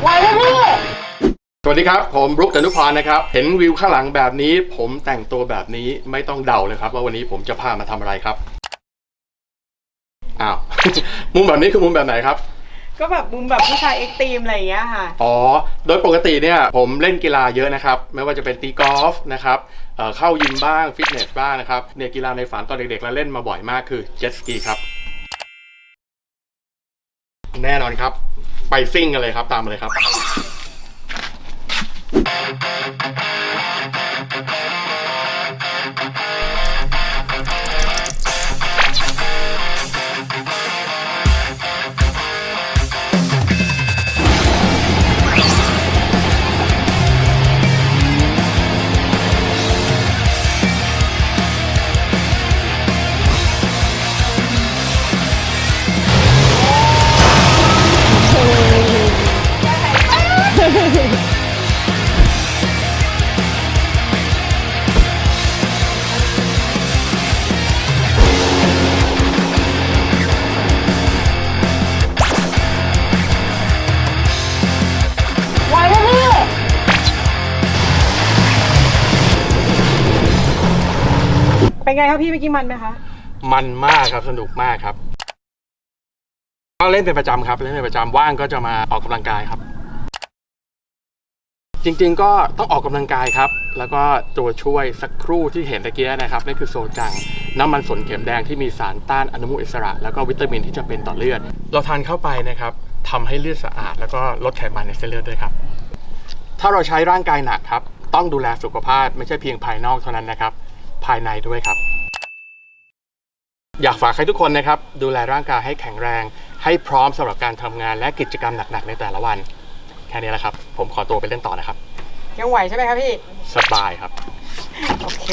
ไหวไหมพี่สวัสดีครับ ผมบรุ๊กดนุพรนะครับ เห็นวิวข้างหลังแบบนี้ ผมแต่งตัวแบบนี้ไม่ต้องเดาเลยครับ ว่าวันนี้ผมจะพามาทำอะไรครับ อ้าว มุมแบบนี้คือมุมแบบไหนครับ ก็แบบมุมแบบผู้ชายเอ็กซ์ตรีมอะไรอย่างเงี้ยค่ะ อ๋อ โดยปกติเนี่ยผมเล่นกีฬาเยอะนะครับ ไม่ว่าจะเป็นตีกอล์ฟนะครับเอ่อเข้ายิมบ้าง ฟิตเนสบ้างนะครับเนี่ยกีฬาในฝันตอนเด็กๆแล้วเล่นมาบ่อยมากคือเจ็ตสกีครับ แน่นอนครับ ไปซิ่งกันเลยครับตามมาเลยครับ เป็นไงครับพี่เมื่อกี้มันไหมคะ มันมากครับสนุกมากครับ ก็เล่นเป็นประจำครับเล่นเป็นประจำว่างก็จะมาออกกำลังกายครับ จริงๆก็ต้องออกกำลังกายครับ แล้วก็ตัวช่วยสักครู่ที่เห็นตะเกียนะครับนั่นคือโซจัง น้ำมันสนเข็มแดงที่มีสารต้านอนุมูลอิสระ แล้วก็วิตามินที่จำเป็นต่อเลือด เราทานเข้าไปนะครับทำให้เลือดสะอาด แล้วก็ลดไขมันในเส้นเลือดด้วยครับ ถ้าเราใช้ร่างกายหนักครับ ต้องดูแลสุขภาพไม่ใช่เพียงภายนอกเท่านั้นนะครับ ภายในด้วยครับ อยากฝากให้ทุกคนนะครับ ดูแลร่างกายให้แข็งแรง ให้พร้อมสำหรับการทำงานและกิจกรรมหนักๆในแต่ละวัน แค่นี้แหละครับ ผมขอตัวไปเล่นต่อนะครับ ยังไหวใช่ไหมครับพี่ สบายครับ โอเค